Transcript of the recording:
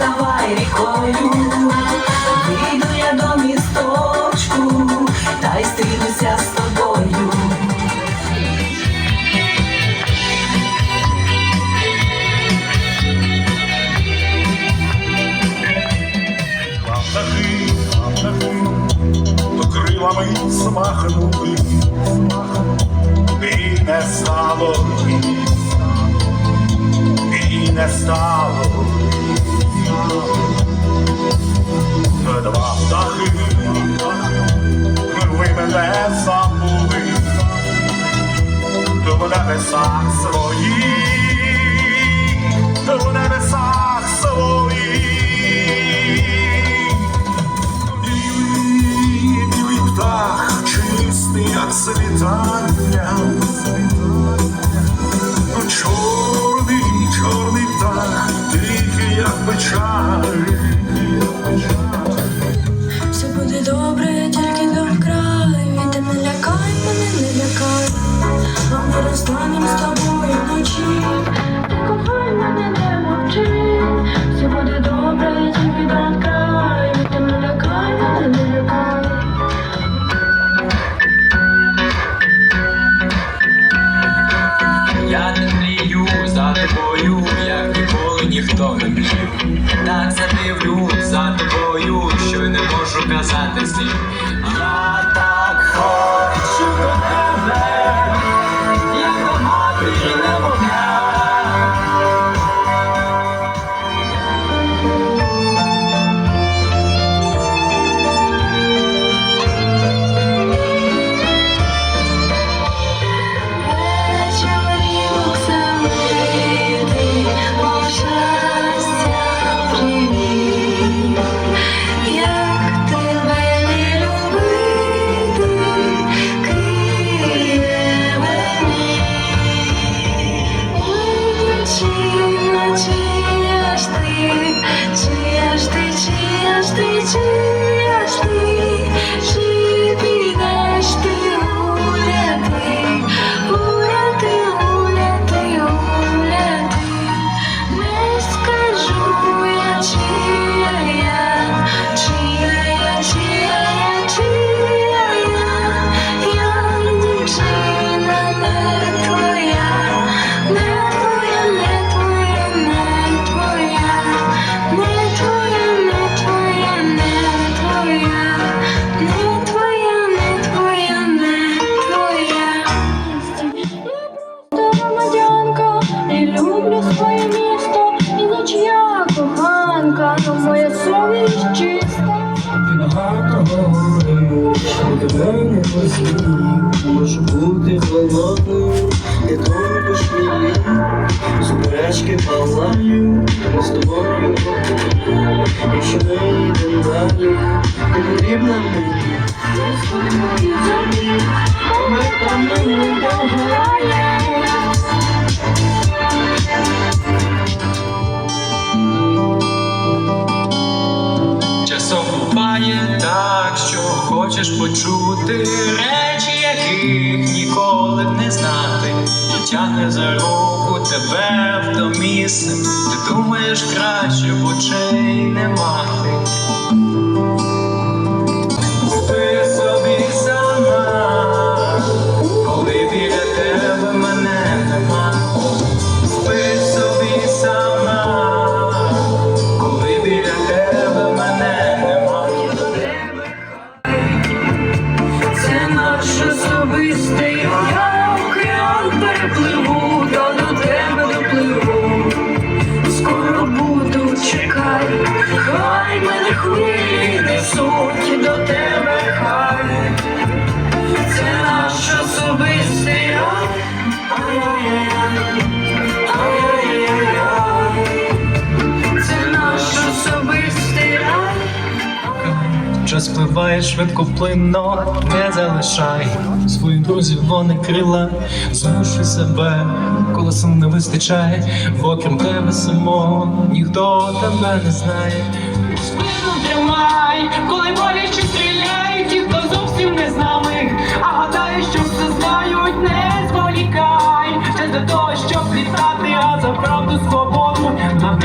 ставай рікою, вийду я до місточку, та й стрінуся з тобою. Птахи, птахи, то крилами смахнули, і не стало, і не стало. написав свої. мрію, за тобою, як ніколи ніхто не мрів. Так задивлю за тобою, що й не можу казати слів. Я так хочу до тебе. тільки палаю, ми з тобою покину. Якщо ми йдемо далі, ти потрібна мені, там мені. Часом буває так, що хочеш почути речі, яких ніколи не знати, і тягне за руку тебе в то місце, ти думаєш краще в очей не мати. Час швидко плинно, не залишай своїх друзів, вони крила, змушуй себе, коли сил не вистачає, окрім тебе самого, ніхто тебе не знає. Спину тримай, коли боляче стріляють, ті, хто зовсім не з нами, а гадаю, що все знають, не зволікай. Ще для того, щоб літати, а за правду свободу. На